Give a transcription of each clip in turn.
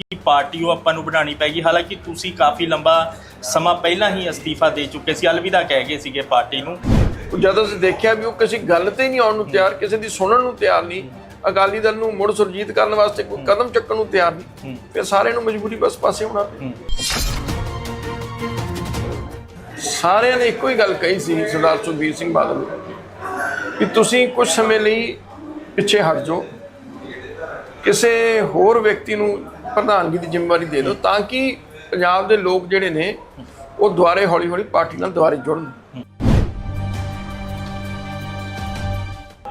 ਕਿ ਪਾਰਟੀ ਉਹ ਆਪਾਂ ਨੂੰ ਬਣਾਉਣੀ ਪੈਗੀ? ਹਾਲਾਂਕਿ ਤੁਸੀਂ ਕਾਫੀ ਲੰਬਾ ਸਮਾਂ ਪਹਿਲਾਂ ਹੀ ਅਸਤੀਫਾ ਦੇ ਚੁੱਕੇ ਸੀ ਅਲਵਿਦਾ ਕਹਿ ਗਏ ਸੀਗੇ ਪਾਰਟੀ ਨੂੰ। ਜਦੋਂ ਅਸੀਂ ਦੇਖਿਆ ਵੀ ਉਹ ਕਿਸੇ ਗੱਲ ਤੇ ਨਹੀਂ ਆਉਣ ਨੂੰ ਤਿਆਰ ਕਿਸੇ ਦੀ ਸੁਣਨ ਨੂੰ ਤਿਆਰ ਨਹੀਂ ਅਕਾਲੀ ਦਲ ਨੂੰ ਮੁੜ ਸੁਰਜੀਤ ਕਰਨ ਵਾਸਤੇ ਕੋਈ ਕਦਮ ਚੱਕਣ ਨੂੰ ਤਿਆਰ ਨਹੀਂ ਫਿਰ ਸਾਰਿਆਂ ਨੂੰ ਮਜਬੂਰੀ ਬਸ ਪਾਸੇ ਹੋਣਾ। ਸਾਰਿਆਂ ਨੇ ਇੱਕੋ ਹੀ ਗੱਲ ਕਹੀ ਸੀ ਸਰਦਾਰ ਸੁਖਬੀਰ ਸਿੰਘ ਬਾਦਲ ਨੂੰ ਕਿ ਤੁਸੀਂ ਕੁਝ ਸਮੇਂ ਲਈ ਪਿੱਛੇ ਹਟ ਜਾਓ। ਕਿਸੇ ਹੋਰ ਵਿਅਕਤੀ ਨੂੰ ਪ੍ਰਧਾਨਗੀ ਦੀ ਜ਼ਿੰਮੇਵਾਰੀ ਦੇ ਦਿਓ ਤਾਂ ਕਿ ਪੰਜਾਬ ਦੇ ਲੋਕ ਜਿਹੜੇ ਨੇ ਉਹ ਦੁਆਰੇ ਹੌਲੀ ਹੌਲੀ ਪਾਰਟੀ ਨਾਲ ਦੁਆਰੇ ਜੁੜਨ।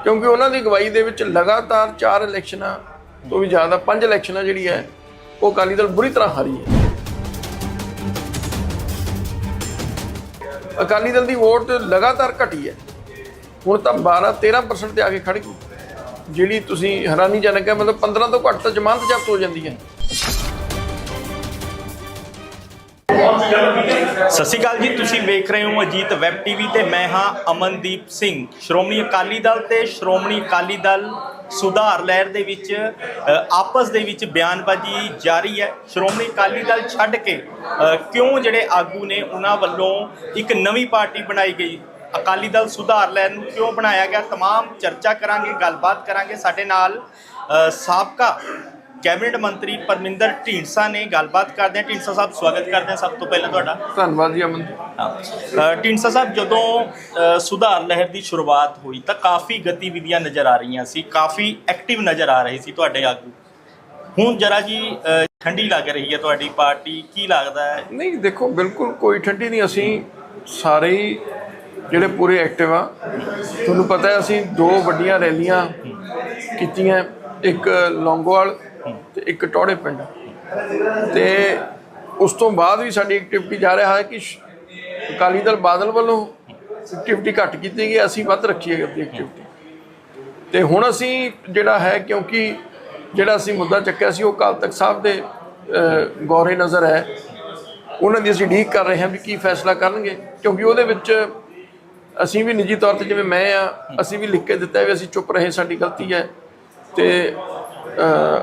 ਕਿਉਂਕਿ ਉਹਨਾਂ ਦੀ ਅਗਵਾਈ ਦੇ ਵਿੱਚ ਲਗਾਤਾਰ ਚਾਰ ਇਲੈਕਸ਼ਨਾਂ ਤੋਂ ਵੀ ਜ਼ਿਆਦਾ ਪੰਜ ਇਲੈਕਸ਼ਨਾਂ ਜਿਹੜੀ ਹੈ, ਉਹ ਅਕਾਲੀ ਦਲ ਬੁਰੀ ਤਰ੍ਹਾਂ ਹਾਰੀ ਹੈ। ਅਕਾਲੀ ਦਲ ਦੀ ਵੋਟ ਲਗਾਤਾਰ ਘਟੀ ਹੈ। ਹੁਣ ਤਾਂ 12 13% ਤੇ ਆ ਕੇ ਖੜ ਗਈ। ਜਿਹੜੀ ਤੁਸੀਂ ਹੈਰਾਨੀਜਨਕ ਹੈ, ਮਤਲਬ 15 ਤੋਂ ਘੱਟ ਤਾਂ ਜ਼ਮਾਨਤ ਜ਼ਬਤ ਹੋ ਜਾਂਦੀ ਹੈ। ਸਤਿ ਸ਼੍ਰੀ ਅਕਾਲ ਜੀ ਤੁਸੀਂ ਵੇਖ ਰਹੇ ਹੋ ਅਜੀਤ ਵੈਬ ਟੀਵੀ ਤੇ ਮੈਂ ਹਾਂ ਅਮਨਦੀਪ ਸਿੰਘ ਸ਼੍ਰੋਮਣੀ ਅਕਾਲੀ ਦਲ ਤੇ ਸ਼੍ਰੋਮਣੀ ਅਕਾਲੀ ਦਲ ਸੁਧਾਰ ਲਹਿਰ ਦੇ ਵਿੱਚ ਅ, ਆਪਸ ਦੇ ਵਿੱਚ ਬਿਆਨਬਾਜ਼ੀ ਜਾਰੀ ਹੈ ਸ਼੍ਰੋਮਣੀ ਅਕਾਲੀ ਦਲ ਛੱਡ ਕੇ ਅ, ਕਿਉਂ ਜਿਹੜੇ ਆਗੂ ਨੇ ਉਹਨਾਂ ਵੱਲੋਂ ਇੱਕ ਨਵੀਂ ਪਾਰਟੀ ਬਣਾਈ ਗਈ ਅਕਾਲੀ ਦਲ ਸੁਧਾਰ ਲਹਿਰ ਨੂੰ ਕਿਉਂ ਬਣਾਇਆ ਗਿਆ तमाम ਚਰਚਾ ਕਰਾਂਗੇ ਗੱਲਬਾਤ ਕਰਾਂਗੇ ਸਾਡੇ ਨਾਲ ਅ, ਸਾਬਕਾ ਕੈਬਨਿਟ ਮੰਤਰੀ ਪਰਮਿੰਦਰ ਢੀਂਡਸਾ ਨੇ ਗੱਲਬਾਤ ਕਰਦੇ ਹਾਂ ਢੀਂਡਸਾ ਸਾਹਿਬ ਸਵਾਗਤ ਕਰਦੇ ਹਾਂ ਸਭ ਤੋਂ ਪਹਿਲਾਂ ਤੁਹਾਡਾ। ਧੰਨਵਾਦ ਜੀ ਅਮਨ ਅ, ਢੀਂਡਸਾ ਸਾਹਿਬ ਜਦੋਂ ਸੁਧਾਰ ਲਹਿਰ ਦੀ ਸ਼ੁਰੂਆਤ ਹੋਈ ਤਾਂ ਕਾਫੀ ਗਤੀਵਿਧੀਆਂ ਨਜ਼ਰ ਆ ਰਹੀਆਂ ਸੀ ਕਾਫੀ ਐਕਟਿਵ ਨਜ਼ਰ ਆ ਰਹੇ ਸੀ ਤੁਹਾਡੇ ਆਗੂ। ਹੁਣ ਜਰਾ ਜੀ ਠੰਡੀ ਲੱਗ ਰਹੀ ਹੈ ਤੁਹਾਡੀ ਪਾਰਟੀ ਕੀ ਲੱਗਦਾ ਹੈ? ਨਹੀਂ ਦੇਖੋ ਬਿਲਕੁਲ ਕੋਈ ਠੰਡੀ ਨਹੀਂ ਅਸੀਂ ਸਾਰੇ ਹੀ ਜਿਹੜੇ ਪੂਰੇ ਐਕਟਿਵ ਆ ਤੁਹਾਨੂੰ ਪਤਾ ਹੈ ਅਸੀਂ ਦੋ ਵੱਡੀਆਂ ਰੈਲੀਆਂ ਕੀਤੀਆਂ ਇੱਕ ਲੌਂਗੋਵਾਲ ਤੇ ਇੱਕ ਟੋੜੇ ਪਿੰਡ। ਤੇ ਉਸ ਤੋਂ ਬਾਅਦ ਵੀ ਸਾਡੀ ਐਕਟੀਵਿਟੀ ਜਾ ਰਿਹਾ ਹੈ ਕਿ ਸ਼- ਅਕਾਲੀ ਦਲ ਬਾਦਲ ਵੱਲੋਂ ਐਕਟੀਵਿਟੀ ਘੱਟ ਕੀਤੀ ਗਈ, ਅਸੀਂ ਵੱਧ ਰੱਖੀ ਹੈ ਆਪਣੀ ਐਕਟੀਵਿਟੀ ਤੇ ਹੁਣ ਅਸੀਂ ਜਿਹੜਾ ਹੈ, ਕਿਉਂਕਿ ਜਿਹੜਾ ਅਸੀਂ ਮੁੱਦਾ ਚੱਕਿਆ ਸੀ, ਉਹ ਅਕਾਲ ਤਖਤ ਸਾਹਿਬ ਦੇ ਗੌਰੇ ਨਜ਼ਰ ਹੈ। ਉਹਨਾਂ ਦੀ ਅਸੀਂ ਡੀਕ ਕਰ ਰਹੇ ਹਾਂ ਵੀ ਕੀ ਫੈਸਲਾ ਕਰਨਗੇ, ਕਿਉਂਕਿ ਉਹਦੇ ਵਿੱਚ ਅਸੀਂ ਵੀ ਨਿੱਜੀ ਤੌਰ ਤੇ ਜਿਵੇਂ ਮੈਂ ਆ, ਅਸੀਂ ਵੀ ਲਿਖ ਕੇ ਦਿੱਤਾ ਵੀ ਅਸੀਂ ਚੁੱਪ ਰਹੇ, ਸਾਡੀ ਗਲਤੀ ਹੈ। ਤੇ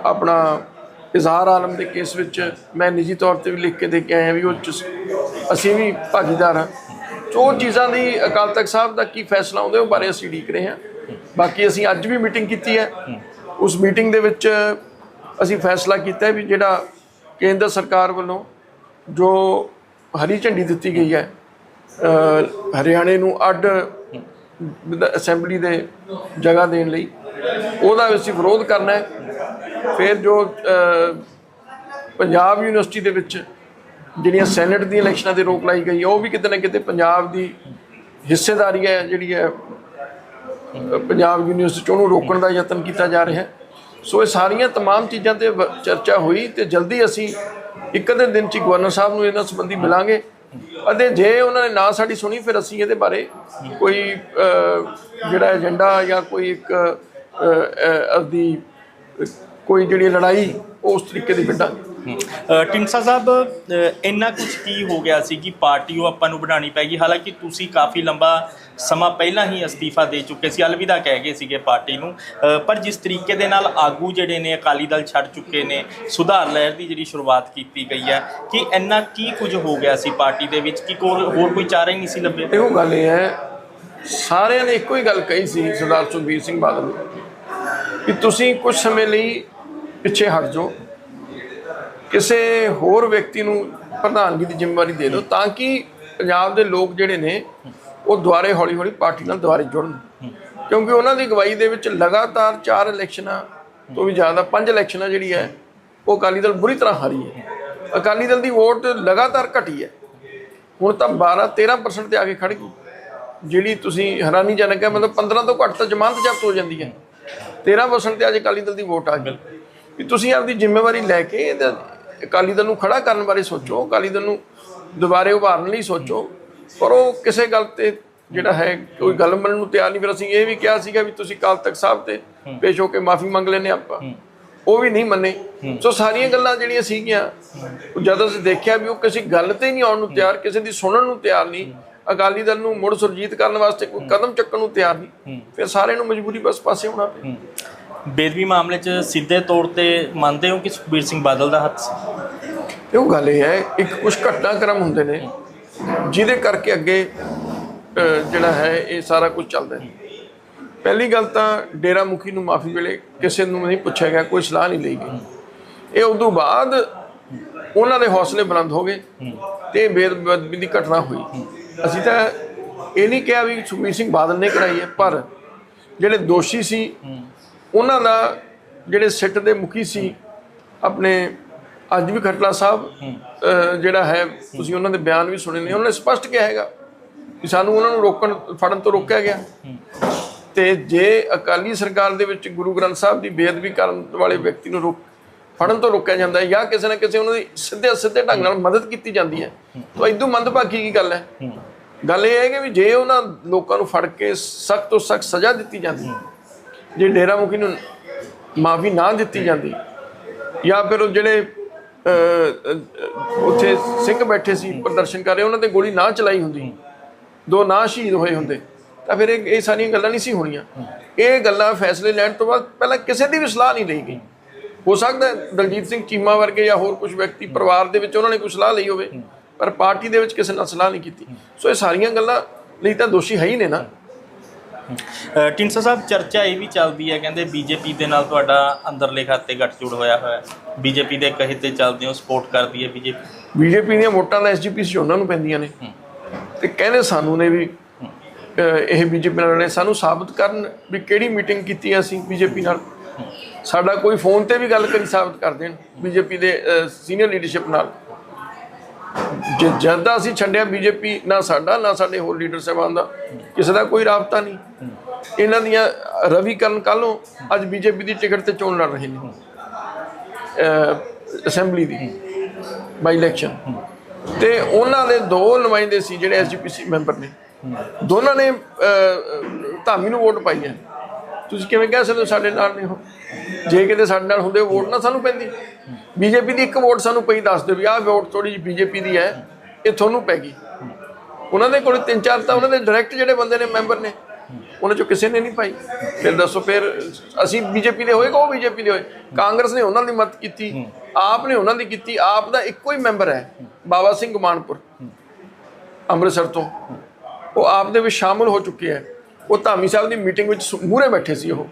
ਆਪਣਾ ਇਜ਼ਹਾਰ ਆਲਮ ਦੇ ਕੇਸ ਵਿੱਚ ਮੈਂ ਨਿੱਜੀ ਤੌਰ ਤੇ ਵੀ ਲਿਖ ਕੇ ਦੇ ਕੇ ਆਇਆ ਵੀ ਉਹ 'ਚ ਅਸੀਂ ਵੀ ਭਾਗੀਦਾਰ ਹਾਂ। ਸੋ ਉਹ ਚੀਜ਼ਾਂ ਦੀ ਅਕਾਲ ਤਖਤ ਸਾਹਿਬ ਦਾ ਕੀ ਫੈਸਲਾ ਆਉਂਦਾ ਉਹ ਬਾਰੇ ਅਸੀਂ ਡੀਕ ਰਹੇ ਹਾਂ। ਬਾਕੀ ਅਸੀਂ ਅੱਜ ਵੀ ਮੀਟਿੰਗ ਕੀਤੀ ਹੈ। ਉਸ ਮੀਟਿੰਗ ਦੇ ਵਿੱਚ ਅਸੀਂ ਫੈਸਲਾ ਕੀਤਾ ਵੀ ਜਿਹੜਾ ਕੇਂਦਰ ਸਰਕਾਰ ਵੱਲੋਂ ਜੋ ਹਰੀ ਝੰਡੀ ਦਿੱਤੀ ਗਈ ਹੈ ਹਰਿਆਣੇ ਨੂੰ ਅੱਡ ਅਸੈਂਬਲੀ ਦੇ ਜਗ੍ਹਾ ਦੇਣ ਲਈ ਉਹਦਾ ਅਸੀਂ ਵਿਰੋਧ ਕਰਨਾ ਹੈ ਫਿਰ ਜੋ ਅ, ਪੰਜਾਬ ਯੂਨੀਵਰਸਿਟੀ ਦੇ ਵਿੱਚ ਜਿਹੜੀਆਂ ਸੈਨੇਟ ਦੀਆਂ ਇਲੈਕਸ਼ਨਾਂ ਤੇ ਰੋਕ ਲਾਈ ਗਈ ਹੈ ਉਹ ਵੀ ਕਿਤੇ ਨਾ ਕਿਤੇ ਪੰਜਾਬ ਦੀ ਹਿੱਸੇਦਾਰੀ ਹੈ ਜਿਹੜੀ ਹੈ ਅ, ਪੰਜਾਬ ਯੂਨੀਵਰਸਿਟੀ 'ਚ ਉਹਨੂੰ ਰੋਕਣ ਦਾ ਯਤਨ ਕੀਤਾ ਜਾ ਰਿਹਾ ਹੈ ਸੋ ਇਹ ਸਾਰੀਆਂ तमाम ਚੀਜ਼ਾਂ ਤੇ ਵ- ਚਰਚਾ ਹੋਈ ਤੇ ਜਲਦੀ ਅਸੀਂ ਇੱਕ ਅੱਧੇ ਦਿਨ ਚ ਹੀ ਗਵਰਨਰ ਸਾਹਿਬ ਨੂੰ ਇਹਨਾਂ ਸੰਬੰਧੀ ਮਿਲਾਂਗੇ ਅਤੇ ਜੇ ਉਹਨਾਂ ਨੇ ਨਾ ਸਾਡੀ ਸੁਣੀ ਫਿਰ ਅਸੀਂ ਇਹਦੇ ਬਾਰੇ ਕੋਈ ਅ, ਜਿਹੜਾ ਏਜੰਡਾ ਜਾਂ ਕੋਈ ਇੱਕ ਅ, ਅ, ਆਪਦੀ ਕੋਈ ਜਿਹੜੀ ਲੜਾਈ ਉਸ ਤਰੀਕੇ ਦੀ ਵਿੱਢਾਂਗੇ ਅ, ਢੀਂਡਸਾ ਸਾਹਿਬ ਇੰਨਾ ਕੁਝ ਕੀ ਹੋ ਗਿਆ ਸੀ ਕਿ ਪਾਰਟੀ ਉਹ ਆਪਾਂ ਨੂੰ ਬਣਾਉਣੀ ਪੈਗੀ ਹਾਲਾਂਕਿ ਤੁਸੀਂ ਕਾਫੀ ਲੰਬਾ ਸਮਾਂ ਪਹਿਲਾਂ ਹੀ ਅਸਤੀਫਾ ਦੇ ਚੁੱਕੇ ਸੀ ਅਲਵਿਦਾ ਕਹਿ ਗਏ ਸੀਗੇ ਪਾਰਟੀ ਨੂੰ। ਪਰ ਜਿਸ ਤਰੀਕੇ ਦੇ ਨਾਲ ਆਗੂ ਜਿਹੜੇ ਨੇ ਅਕਾਲੀ ਦਲ ਛੱਡ ਚੁੱਕੇ ਨੇ ਸੁਧਾਰ ਲਹਿਰ ਦੀ ਜਿਹੜੀ ਸ਼ੁਰੂਆਤ ਕੀਤੀ ਗਈ ਹੈ ਕਿ ਇੰਨਾ ਕੀ ਕੁਝ ਹੋ ਗਿਆ ਸੀ ਪਾਰਟੀ ਦੇ ਵਿੱਚ? ਕਿ ਕੋਈ ਹੋਰ ਕੋਈ ਚਾਰਾ ਹੀ ਨਹੀਂ ਸੀ ਲੱਭਿਆ? ਇਹੋ ਗੱਲ ਇਹ ਹੈ ਸਾਰਿਆਂ ਨੇ ਇੱਕੋ ਹੀ ਗੱਲ ਕਹੀ ਸੀ ਸਰਦਾਰ ਸੁਖਬੀਰ ਸਿੰਘ ਬਾਦਲ ਨੂੰ। ਕਿ ਤੁਸੀਂ ਕੁਝ ਸਮੇਂ ਲਈ ਪਿੱਛੇ ਹਟ ਜਾਓ। ਕਿਸੇ ਹੋਰ ਵਿਅਕਤੀ ਨੂੰ ਪ੍ਰਧਾਨਗੀ ਦੀ ਜ਼ਿੰਮੇਵਾਰੀ ਦੇ ਦਿਓ ਤਾਂ ਕਿ ਪੰਜਾਬ ਦੇ ਲੋਕ ਜਿਹੜੇ ਨੇ, ਉਹ ਦੁਆਰੇ ਹੌਲੀ ਹੌਲੀ ਪਾਰਟੀ ਨਾਲ ਦੁਆਰੇ ਜੁੜਨ। ਕਿਉਂਕਿ ਉਹਨਾਂ ਦੀ ਅਗਵਾਈ ਦੇ ਵਿੱਚ ਲਗਾਤਾਰ ਚਾਰ ਇਲੈਕਸ਼ਨਾਂ ਤੋਂ ਵੀ ਜ਼ਿਆਦਾ, ਪੰਜ ਇਲੈਕਸ਼ਨਾਂ ਜਿਹੜੀ ਹੈ, ਉਹ ਅਕਾਲੀ ਦਲ ਬੁਰੀ ਤਰ੍ਹਾਂ ਹਾਰੀ ਹੈ। ਅਕਾਲੀ ਦਲ ਦੀ ਵੋਟ ਲਗਾਤਾਰ ਘਟੀ ਹੈ। ਹੁਣ ਤਾਂ 12 13% ਤੇ ਆ ਕੇ ਖੜ ਗਈ। ਜਿਹੜੀ ਤੁਸੀਂ ਹੈਰਾਨੀਜਨਕ ਹੈ, ਮਤਲਬ 15 ਤੋਂ ਘੱਟ ਤਾਂ ਜ਼ਮਾਨਤ ਜ਼ਬਤ ਹੋ ਜਾਂਦੀ ਹੈ। 13% ਤੇ ਅੱਜ ਅਕਾਲੀ ਦਲ ਦੀ ਵੋਟ ਆ ਗਈ। ਵੀ ਤੁਸੀਂ ਆਪਦੀ ਜ਼ਿੰਮੇਵਾਰੀ ਲੈ ਕੇ ਇਹਦਾ ਅਕਾਲੀ ਦਲ ਨੂੰ ਖੜਾ ਕਰਨ ਬਾਰੇ ਸੋਚੋ ਅਕਾਲੀ ਦਲ ਨੂੰ ਦੁਬਾਰੇ ਉਭਾਰਨ ਲਈ ਸੋਚੋ। ਪਰ ਉਹ ਕਿਸੇ ਗੱਲ ਤੇ ਜਿਹੜਾ ਹੈ ਕੋਈ ਗੱਲ ਮੰਨਣ ਨੂੰ ਤਿਆਰ ਨਹੀਂ। ਫਿਰ ਅਸੀਂ ਇਹ ਵੀ ਕਿਹਾ ਸੀਗਾ ਵੀ ਤੁਸੀਂ ਅਕਾਲ ਤਖਤ ਸਾਹਿਬ ਤੇ ਪੇਸ਼ ਹੋ ਕੇ ਮਾਫੀ ਮੰਗ ਲੈਣੇ ਆਪਾਂ। ਉਹ ਵੀ ਨਹੀਂ ਮੰਨੇ। ਸੋ ਸਾਰੀਆਂ ਗੱਲਾਂ ਜਿਹੜੀਆਂ ਸੀਗੀਆਂ ਜਦੋਂ ਅਸੀਂ ਦੇਖਿਆ ਵੀ ਉਹ ਕਿਸੇ ਗੱਲ ਤੇ ਨਹੀਂ ਆਉਣ ਨੂੰ ਤਿਆਰ ਕਿਸੇ ਦੀ ਸੁਣਨ ਨੂੰ ਤਿਆਰ ਨਹੀਂ ਅਕਾਲੀ ਦਲ ਨੂੰ ਮੁੜ ਸੁਰਜੀਤ ਕਰਨ ਵਾਸਤੇ ਕੋਈ ਕਦਮ ਚੱਕਣ ਨੂੰ ਤਿਆਰ ਨਹੀਂ। ਫਿਰ ਸਾਰਿਆਂ ਨੂੰ ਮਜਬੂਰੀ ਬਸ ਪਾਸੇ ਹੋਣਾ ਪਿਆ। ਬੇਦਬੀ ਮਾਮਲੇ 'ਚ ਸਿੱਧੇ ਤੌਰ ਤੇ ਮੰਨਦੇ ਹੋ ਕਿ ਸੁਖਬੀਰ ਸਿੰਘ ਬਾਦਲ ਦਾ ਹੱਥ ਸੀ? ਇਹ ਉਹ ਗੱਲ ਇਹ ਹੈ ਇੱਕ ਕੁਝ ਘਟਨਾਕ੍ਰਮ ਹੁੰਦੇ ਨੇ ਜਿਹਦੇ ਕਰਕੇ ਅੱਗੇ ਜਿਹੜਾ ਹੈ ਇਹ ਸਾਰਾ ਕੁਝ ਚੱਲਦਾ ਹੈ। ਪਹਿਲੀ ਗੱਲ ਤਾਂ ਡੇਰਾ ਮੁਖੀ ਨੂੰ ਮਾਫੀ ਵੇਲੇ ਕਿਸੇ ਨੂੰ ਨਹੀਂ ਪੁੱਛਿਆ ਗਿਆ ਕੋਈ ਸਲਾਹ ਨਹੀਂ ਲਈ ਗਈ। ਇਹ ਉਦੋਂ ਬਾਅਦ ਉਹਨਾਂ ਦੇ ਹੌਸਲੇ ਬੁਲੰਦ ਹੋ ਗਏ ਤੇ ਬੇਦਬੀ ਦੀ ਘਟਨਾ ਹੋਈ। ਅਸੀਂ ਤਾਂ ਇਹ ਨਹੀਂ ਕਿਹਾ ਵੀ ਸੁਖਬੀਰ ਸਿੰਘ ਬਾਦਲ ਨੇ ਕਰਾਈ ਹੈ, ਪਰ ਜਿਹੜੇ ਦੋਸ਼ੀ ਸੀ, ਉਹਨਾਂ ਦਾ ਜਿਹੜੇ ਸਿੱਟ ਦੇ ਮੁਖੀ ਸੀ, ਆਪਣੇ ਅੱਜ ਵੀ ਖਟਲਾ ਸਾਹਿਬ ਜਿਹੜਾ ਹੈ, ਤੁਸੀਂ ਉਹਨਾਂ ਦੇ ਬਿਆਨ ਵੀ ਸੁਣੇ ਨੇ, ਉਹਨਾਂ ਨੇ ਸਪਸ਼ਟ ਕਿਹਾ ਹੈਗਾ ਕਿ ਸਾਨੂੰ ਉਹਨਾਂ ਨੂੰ ਰੋਕਣ, ਫੜਨ ਤੋਂ ਰੋਕਿਆ ਗਿਆ। ਤੇ ਜੇ ਅਕਾਲੀ ਸਰਕਾਰ ਦੇ ਵਿੱਚ ਗੁਰੂ ਗ੍ਰੰਥ ਸਾਹਿਬ ਦੀ ਬੇਅਦਬੀ ਕਰਨ ਵਾਲੇ ਵਿਅਕਤੀ ਨੂੰ ਰੋਕ ਫੜਨ ਤੋਂ ਰੋਕਿਆ ਜਾਂਦਾ ਹੈ ਜਾਂ ਕਿਸੇ ਨਾ ਕਿਸੇ ਉਹਨਾਂ ਦੀ ਸਿੱਧੇ ਸਿੱਧੇ ਢੰਗ ਨਾਲ ਮਦਦ ਕੀਤੀ ਜਾਂਦੀ ਹੈ। ਤਾਂ ਇਦੋਂ ਮੰਦਭਾਗੀ ਕੀ ਗੱਲ ਹੈ? ਗੱਲ ਇਹ ਹੈ ਕਿ ਵੀ ਜੇ ਉਹਨਾਂ ਲੋਕਾਂ ਨੂੰ ਫੜ ਕੇ ਸਖਤ ਤੋਂ ਸਖਤ ਸਜ਼ਾ ਦਿੱਤੀ ਜਾਂਦੀ, ਜੇ ਡੇਰਾ ਮੁਖੀ ਨੂੰ ਮਾਫੀ ਨਾ ਦਿੱਤੀ ਜਾਂਦੀ, ਜਾਂ ਫਿਰ ਉਹ ਜਿਹੜੇ ਉੱਥੇ ਸਿੰਘ ਬੈਠੇ ਸੀ, ਪ੍ਰਦਰਸ਼ਨ ਕਰ ਰਹੇ, ਉਹਨਾਂ ਤੇ ਗੋਲੀ ਨਾ ਚਲਾਈ ਹੁੰਦੀ, ਦੋ ਨਾ ਸ਼ਹੀਦ ਹੋਏ ਹੁੰਦੇ, ਤਾਂ ਫਿਰ ਇਹ ਇਹ ਸਾਰੀਆਂ ਗੱਲਾਂ ਨਹੀਂ ਸੀ ਹੋਣੀਆਂ। ਇਹ ਗੱਲਾਂ ਫੈਸਲੇ ਲੈਣ ਤੋਂ ਬਾਅਦ ਪਹਿਲਾਂ ਕਿਸੇ ਦੀ ਵੀ ਸਲਾਹ ਨਹੀਂ ਲਈ ਗਈ। ਹੋ ਸਕਦਾ ਦਲਜੀਤ ਸਿੰਘ ਚੀਮਾ ਵਰਗੇ ਜਾਂ ਹੋਰ ਕੁਝ ਵਿਅਕਤੀ ਪਰਿਵਾਰ ਦੇ ਵਿੱਚ ਉਹਨਾਂ ਨੇ ਕੋਈ ਸਲਾਹ ਲਈ ਹੋਵੇ ਪਰ ਪਾਰਟੀ ਦੇ ਵਿੱਚ ਕਿਸੇ ਨਾਲ ਸਲਾਹ ਨਹੀਂ ਕੀਤੀ। ਸੋ ਇਹ ਸਾਰੀਆਂ ਗੱਲਾਂ ਲਈ ਤਾਂ ਦੋਸ਼ੀ ਹੈ ਹੀ ਨੇ ਨਾ। ਢੀਂਡਸਾ ਸਾਹਿਬ ਚਰਚਾ ਇਹ ਵੀ ਚੱਲਦੀ ਹੈ ਕਹਿੰਦੇ ਬੀਜੇਪੀ ਦੇ ਨਾਲ ਤੁਹਾਡਾ ਅੰਦਰਲੇ ਖਾਤੇ ਗੱਠਜੋੜ ਹੋਇਆ ਹੋਇਆ ਹੈ। ਬੀਜੇਪੀ ਦੇ ਕਹੇ ਤੇ ਚੱਲਦੇ ਹੋ ਸਪੋਰਟ ਕਰਦੀ ਹੈ ਬੀਜੇਪੀ। ਬੀਜੇਪੀ ਦੀਆਂ ਵੋਟਾਂ ਦਾ ਐਸਜੀਪੀਸੀ ਉਹਨਾਂ ਨੂੰ ਪੈਂਦੀਆਂ ਨੇ। ਤੇ ਕਹਿੰਦੇ ਸਾਨੂੰ ਨੇ ਵੀ ਇਹ ਬੀਜੇਪੀ ਨਾਲ ਨੇ ਸਾਨੂੰ ਸਾਬਤ ਕਰਨ ਵੀ ਕਿਹੜੀ ਮੀਟਿੰਗ ਕੀਤੀ ਅਸੀਂ ਬੀਜੇਪੀ ਨਾਲ? ਸਾਡਾ ਕੋਈ ਫੋਨ ਤੇ ਵੀ ਗੱਲ ਕਰੀ ਸਾਬਤ ਕਰ ਦੇਣ, ਬੀਜੇਪੀ ਦੇ ਸੀਨੀਅਰ ਲੀਡਰਸ਼ਿਪ ਨਾਲ। ਜੇ ਜਦ ਅਸੀਂ ਛੱਡਿਆ ਬੀਜੇਪੀ, ਨਾ ਸਾਡਾ, ਨਾ ਸਾਡੇ ਹੋਰ ਲੀਡਰ ਸਾਹਿਬਾਨ ਦਾ। ਕਿਸੇ ਦਾ ਕੋਈ ਰਾਬਤਾ ਨਹੀਂ। ਇਹਨਾਂ ਦੀਆਂ ਰਵੀ ਕਰਨ ਕੱਲੋਂ ਅੱਜ ਬੀਜੇਪੀ ਦੀ ਟਿਕਟ ਤੇ ਚੋਣ ਲੜ ਰਹੇ ਨੇ। ਅਸੈਂਬਲੀ ਦੀ ਬਾਈ ਇਲੈਕਸ਼ਨ ਤੇ ਉਹਨਾਂ ਦੇ ਦੋ ਨੁਮਾਇੰਦੇ ਸੀ ਜਿਹੜੇ ਐਸਜੀਪੀਸੀ ਮੈਂਬਰ ਨੇ। ਦੋਨਾਂ ਨੇ ਧਾਮੀ ਨੂੰ ਵੋਟ ਪਾਈ ਹੈ। ਤੁਸੀਂ ਕਿਵੇਂ ਕਹਿ ਸਕਦੇ ਹੋ ਸਾਡੇ ਨਾਲ ਨਹੀਂ ਹੋ? ਜੇ ਕਿਤੇ ਸਾਡੇ ਨਾਲ ਹੁੰਦੇ, ਵੋਟ ਨਾ ਸਾਨੂੰ ਪੈਂਦੀ। ਬੀਜੇਪੀ ਦੀ ਇੱਕ ਵੋਟ ਸਾਨੂੰ ਪਈ, ਦੱਸ ਦਿਓ ਵੀ ਆਹ ਵੋਟ ਥੋੜੀ ਜਿਹੀ ਬੀਜੇਪੀ ਦੀ ਹੈ, ਇਹ ਤੁਹਾਨੂੰ ਪੈ ਗਈ। ਉਹਨਾਂ ਦੇ ਕੋਲ ਤਿੰਨ ਚਾਰ ਤਾਂ ਉਹਨਾਂ ਦੇ ਡਾਇਰੈਕਟ ਜਿਹੜੇ ਬੰਦੇ ਨੇ ਮੈਂਬਰ ਨੇ, ਉਹਨਾਂ ਚੋਂ ਕਿਸੇ ਨੇ ਨਹੀਂ ਪਾਈ। ਫਿਰ ਦੱਸੋ, ਫਿਰ ਅਸੀਂ ਬੀਜੇਪੀ ਦੇ ਹੋਏ ਕਿ ਉਹ ਬੀਜੇਪੀ ਦੇ ਹੋਏ? ਕਾਂਗਰਸ ਨੇ ਉਹਨਾਂ ਦੀ ਮਦਦ ਕੀਤੀ, ਆਪ ਨੇ ਉਹਨਾਂ ਦੀ ਕੀਤੀ, ਆਪ ਦਾ ਇੱਕੋ ਹੀ ਮੈਂਬਰ ਹੈ, ਬਾਬਾ ਸਿੰਘ ਮਾਨਪੁਰ, ਅੰਮ੍ਰਿਤਸਰ ਤੋਂ। ਉਹ ਆਪ ਦੇ ਵਿੱਚ ਸ਼ਾਮਲ ਹੋ ਚੁੱਕੇ ਹੈ। ਉਹ ਧਾਮੀ ਸਾਹਿਬ ਦੀ ਮੀਟਿੰਗ ਵਿੱਚ ਮੂਹਰੇ ਬੈਠੇ ਸੀ ਉਹ।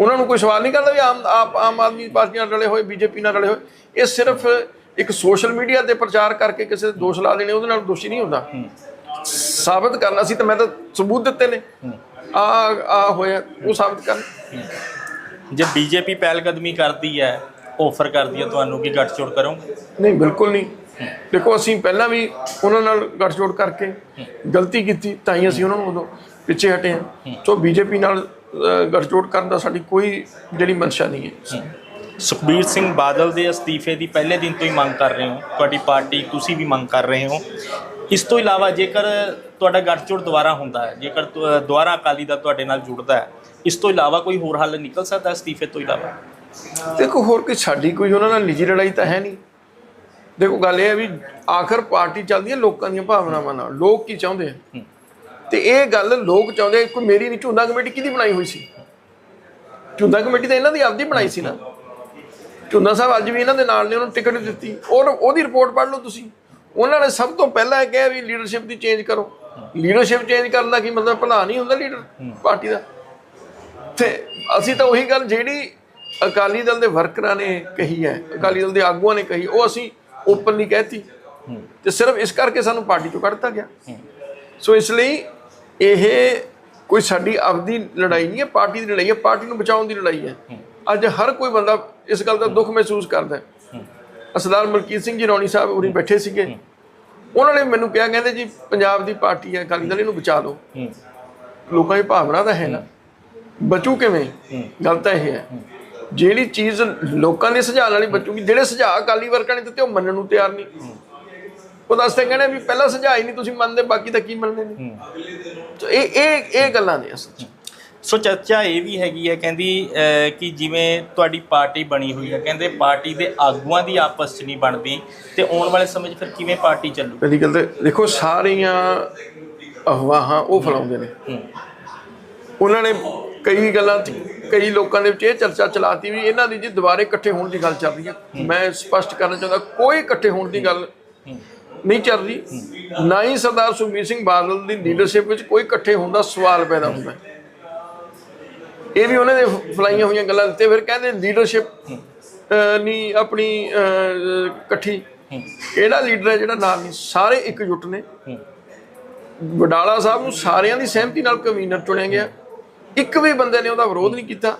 ਉਹਨਾਂ ਨੂੰ ਕੋਈ ਸਵਾਲ ਨਹੀਂ ਕਰਦਾ ਵੀ ਆਮ ਆਪ ਆਮ ਆਦਮੀ ਪਾਰਟੀ ਨਾਲ ਰਲੇ ਹੋਏ ਬੀਜੇਪੀ ਨਾਲ ਰਲੇ ਹੋਏ। ਇਹ ਸਿਰਫ ਇੱਕ ਸੋਸ਼ਲ ਮੀਡੀਆ ਤੇ ਪ੍ਰਚਾਰ ਕਰਕੇ ਕਿਸੇ ਦੇ ਦੋਸ਼ ਲਾ ਦੇਣੇ ਉਹਦੇ ਨਾਲ ਦੋਸ਼ੀ ਨਹੀਂ ਹੁੰਦਾ। ਸਾਬਤ ਕਰਨਾ ਸੀ ਤਾਂ ਮੈਂ ਤਾਂ ਸਬੂਤ ਦਿੱਤੇ ਨੇ। ਆ ਆ ਹੋਇਆ ਉਹ ਸਾਬਤ ਕਰਨ। ਜੇ ਬੀਜੇਪੀ ਪਹਿਲ ਕਦਮੀ ਕਰਦੀ ਹੈ ਆਫਰ ਕਰਦੀ ਹੈ ਤੁਹਾਨੂੰ ਕਿ ਗੱਠਜੋੜ ਕਰੋਗੇ? ਨਹੀਂ ਬਿਲਕੁਲ ਨਹੀਂ। ਦੇਖੋ ਅਸੀਂ ਪਹਿਲਾਂ ਵੀ ਉਹਨਾਂ ਨਾਲ ਗੱਠਜੋੜ ਕਰਕੇ ਗਲਤੀ ਕੀਤੀ ਤਾਂ ਹੀ ਅਸੀਂ ਉਹਨਾਂ ਨੂੰ ਉਦੋਂ ਪਿੱਛੇ ਹਟੇ ਹਾਂ। ਸੋ ਬੀਜੇਪੀ ਨਾਲ ਗੱਠਜੋੜ ਕਰਨ ਦਾ ਸਾਡੀ ਕੋਈ ਜਿਹੜੀ ਮਨਸ਼ਾ ਨਹੀਂ ਹੈ। ਸੁਖਬੀਰ ਸਿੰਘ ਬਾਦਲ ਦੇ ਅਸਤੀਫੇ ਦੀ ਪਹਿਲੇ ਦਿਨ ਤੋਂ ਹੀ ਮੰਗ ਕਰ ਰਹੇ ਹੋ। ਤੁਹਾਡੀ ਪਾਰਟੀ ਤੁਸੀਂ ਵੀ ਮੰਗ ਕਰ ਰਹੇ ਹੋ। ਇਸ ਤੋਂ ਇਲਾਵਾ ਜੇਕਰ ਤੁਹਾਡਾ ਗੱਠਜੋੜ ਦੁਬਾਰਾ ਹੁੰਦਾ ਹੈ ਜੇਕਰ ਦੁਬਾਰਾ ਅਕਾਲੀ ਦਾ ਤੁਹਾਡੇ ਨਾਲ ਜੁੜਦਾ ਹੈ ਇਸ ਤੋਂ ਇਲਾਵਾ ਕੋਈ ਹੋਰ ਹੱਲ ਨਿਕਲ ਸਕਦਾ ਅਸਤੀਫੇ ਤੋਂ ਇਲਾਵਾ? ਦੇਖੋ ਹੋਰ ਕੋਈ ਸਾਡੀ ਕੋਈ ਉਹਨਾਂ ਨਾਲ ਨਿੱਜੀ ਲੜਾਈ ਤਾਂ ਹੈ ਨਹੀਂ। ਦੇਖੋ ਗੱਲ ਇਹ ਹੈ ਵੀ ਆਖਰ ਪਾਰਟੀ ਚੱਲਦੀ ਹੈ ਲੋਕਾਂ ਦੀਆਂ ਭਾਵਨਾਵਾਂ ਨਾਲ। ਲੋਕ ਕੀ ਚਾਹੁੰਦੇ ਆ? ਤੇ ਇਹ ਗੱਲ ਲੋਕ ਚਾਹੁੰਦੇ ਕੋਈ ਮੇਰੀ ਨਹੀਂ ਝੁੰਦਾ ਕਮੇਟੀ ਕਿਹਦੀ ਬਣਾਈ ਹੋਈ ਸੀ? ਝੁੰਦਾ ਕਮੇਟੀ ਤਾਂ ਇਹਨਾਂ ਦੀ ਆਪਦੀ ਬਣਾਈ ਸੀ ਨਾ। ਝੁੰਦਾ ਸਾਹਿਬ ਅੱਜ ਵੀ ਇਹਨਾਂ ਦੇ ਨਾਲ ਨੇ ਉਹਨੂੰ ਟਿਕਟ ਦਿੱਤੀ। ਔਰ ਉਹਦੀ ਰਿਪੋਰਟ ਪੜ੍ਹ ਲਓ ਤੁਸੀਂ। ਉਹਨਾਂ ਨੇ ਸਭ ਤੋਂ ਪਹਿਲਾਂ ਇਹ ਕਿਹਾ ਵੀ ਲੀਡਰਸ਼ਿਪ ਦੀ ਚੇਂਜ ਕਰੋ। ਲੀਡਰਸ਼ਿਪ ਚੇਂਜ ਕਰਨ ਦਾ ਕੀ ਮਤਲਬ? ਭਲਾ ਨਹੀਂ ਹੁੰਦਾ ਲੀਡਰ ਪਾਰਟੀ ਦਾ। ਤੇ ਅਸੀਂ ਤਾਂ ਉਹੀ ਗੱਲ ਜਿਹੜੀ ਅਕਾਲੀ ਦਲ ਦੇ ਵਰਕਰਾਂ ਨੇ ਕਹੀ ਹੈ ਅਕਾਲੀ ਦਲ ਦੇ ਆਗੂਆਂ ਨੇ ਕਹੀ ਉਹ ਅਸੀਂ ਓਪਨਲੀ ਕਹਿਤੀ। ਤੇ ਸਿਰਫ ਇਸ ਕਰਕੇ ਸਾਨੂੰ ਪਾਰਟੀ ਚੋਂ ਕੱਢਤਾ ਗਿਆ। ਸੋ ਇਸ ਲਈ ਇਹ ਕੋਈ ਸਾਡੀ ਆਪਦੀ ਲੜਾਈ ਨਹੀਂ ਹੈ ਪਾਰਟੀ ਦੀ ਲੜਾਈ ਹੈ ਪਾਰਟੀ ਨੂੰ ਬਚਾਉਣ ਦੀ ਲੜਾਈ ਹੈ। ਅੱਜ ਹਰ ਕੋਈ ਬੰਦਾ ਇਸ ਗੱਲ ਦਾ ਦੁੱਖ ਮਹਿਸੂਸ ਕਰਦਾ ਹੈ। ਸਰਦਾਰ ਮਲਕੀਤ ਸਿੰਘ ਜੀ ਰੌਣੀ ਸਾਹਿਬ ਉਰੀ ਬੈਠੇ ਸੀਗੇ। ਉਹਨਾਂ ਨੇ ਮੈਨੂੰ ਕਿਹਾ ਕਹਿੰਦੇ ਜੀ ਪੰਜਾਬ ਦੀ ਪਾਰਟੀ ਹੈ ਅਕਾਲੀ ਦਲ ਇਹਨੂੰ ਬਚਾ ਦਿਓ। ਲੋਕਾਂ ਦੀ ਭਾਵਨਾ ਤਾਂ ਹੈ ਨਾ। ਬਚੂ ਕਿਵੇਂ? ਗੱਲ ਤਾਂ ਇਹ ਹੈ। ਜਿਹੜੀ ਚੀਜ਼ ਲੋਕਾਂ ਦੇ ਸੁਝਾਅ ਨਾਲ ਹੀ ਬਚੂਗੀ ਜਿਹੜੇ ਸੁਝਾਅ ਅਕਾਲੀ ਵਰਕਰਾਂ ਨੇ ਦਿੱਤੇ ਉਹ ਮੰਨਣ ਨੂੰ ਤਿਆਰ ਨਹੀਂ। ਉਹ ਦੱਸਦੇ ਕਹਿੰਦੇ ਵੀ ਪਹਿਲਾ ਹੀ ਨਹੀਂ ਤੁਸੀਂ ਮੰਨਦੇ ਬਾਕੀ ਤਾਂ ਕੀ ਮੰਨਦੇ ਨੇ? ਇਹ ਇਹ ਇਹ ਗੱਲਾਂ ਨੇ ਅਸਲ ਸੋ ਚਰਚਾ ਇਹ ਵੀ ਹੈਗੀ ਹੈ ਕਹਿੰਦੀ ਕਿ ਜਿਵੇਂ ਤੁਹਾਡੀ ਪਾਰਟੀ ਬਣੀ ਹੋਈ ਹੈ ਕਹਿੰਦੇ ਪਾਰਟੀ ਦੇ ਆਗੂਆਂ ਦੀ ਆਪਸ 'ਚ ਨਹੀਂ ਬਣਦੀ ਤੇ ਆਉਣ ਵਾਲੇ ਸਮੇਂ 'ਚ ਫਿਰ ਕਿਵੇਂ ਪਾਰਟੀ ਚੱਲੂ? ਪਹਿਲੀ ਗੱਲ ਤਾਂ ਦੇਖੋ ਸਾਰੀਆਂ ਅਫਵਾਹਾਂ ਉਹ ਫੈਲਾਉਂਦੇ ਨੇ। ਉਹਨਾਂ ਨੇ ਕਈ ਗੱਲਾਂ ਕਈ ਲੋਕਾਂ ਦੇ ਵਿੱਚ ਇਹ ਚਰਚਾ ਚਲਾਤੀ ਵੀ ਇਹਨਾਂ ਦੀ ਜੀ ਦੁਬਾਰੇ ਇਕੱਠੇ ਹੋਣ ਦੀ ਗੱਲ ਚੱਲ ਰਹੀ ਹੈ। ਮੈਂ ਸਪਸ਼ਟ ਕਰਨਾ ਚਾਹੁੰਦਾ ਕੋਈ ਇਕੱਠੇ ਹੋਣ ਦੀ ਗੱਲ ਨਹੀਂ ਚੱਲ ਰਹੀ ਨਾ ਹੀ ਸਰਦਾਰ ਸੁਖਬੀਰ ਸਿੰਘ ਬਾਦਲ ਦੀ ਲੀਡਰਸ਼ਿਪ ਵਿੱਚ ਕੋਈ ਇਕੱਠੇ ਹੁੰਦਾ ਸਵਾਲ ਪੈਦਾ ਹੁੰਦਾ। ਇਹ ਵੀ ਉਹਨਾਂ ਦੇ ਫਲਾਈਆਂ ਹੋਈਆਂ ਗੱਲਾਂ ਦਿੱਤੇ ਫਿਰ ਕਹਿੰਦੇ ਲੀਡਰਸ਼ਿਪ ਨਹੀਂ ਆਪਣੀ ਇਕੱਠੀ। ਕਿਹੜਾ ਲੀਡਰ ਹੈ ਜਿਹੜਾ ਨਾਲ ਨਹੀਂ? ਸਾਰੇ ਇਕਜੁੱਟ ਨੇ। ਵਡਾਲਾ ਸਾਹਿਬ ਨੂੰ ਸਾਰਿਆਂ ਦੀ ਸਹਿਮਤੀ ਨਾਲ ਕਨਵੀਨਰ ਚੁਣਿਆ ਗਿਆ। ਇੱਕ ਵੀ ਬੰਦੇ ਨੇ ਉਹਦਾ ਵਿਰੋਧ ਨਹੀਂ ਕੀਤਾ।